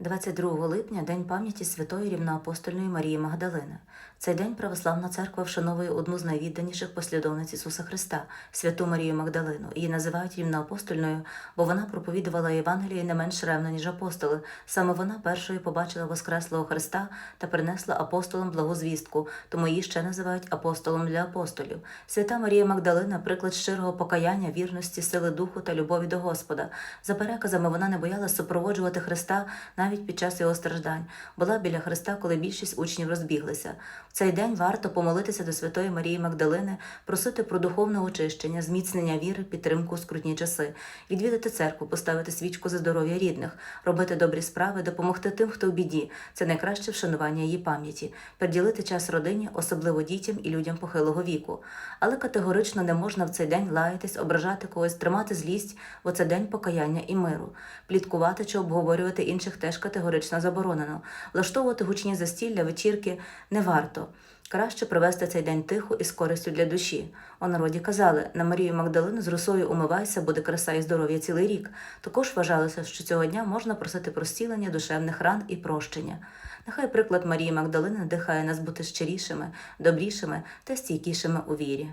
22 липня День пам'яті святої рівноапостольної Марії Магдалини. Цей день православна церква вшановує одну з найвідданіших послідовниць Ісуса Христа, святу Марію Магдалину. Її називають рівноапостольною, бо вона проповідувала Євангеліє не менш ревно, ніж апостоли. Саме вона першою побачила Воскреслого Христа та принесла апостолам благу звістку, тому її ще називають апостолом для апостолів. Свята Марія Магдалина приклад щирого покаяння, вірності, сили духу та любові до Господа. За переказами вона не боялась супроводжувати Христа навіть під час його страждань. Була біля Христа, коли більшість учнів розбіглися. В цей день варто помолитися до Святої Марії Магдалини, просити про духовне очищення, зміцнення віри, підтримку у скрутні часи, відвідати церкву, поставити свічку за здоров'я рідних, робити добрі справи, допомогти тим, хто в біді. Це найкраще вшанування її пам'яті, приділити час родині, особливо дітям і людям похилого віку. Але категорично не можна в цей день лаятись, ображати когось, тримати злість, бо це день покаяння і миру. Пліткувати чи обговорювати інших теж категорично заборонено. Влаштовувати гучні застілля, вечірки не варто. Краще провести цей день тихо і з користю для душі. У народі казали, на Марію Магдалину з росою умивайся, буде краса і здоров'я цілий рік. Також вважалося, що цього дня можна просити про зцілення душевних ран і прощення. Нехай приклад Марії Магдалини надихає нас бути щирішими, добрішими та стійкішими у вірі.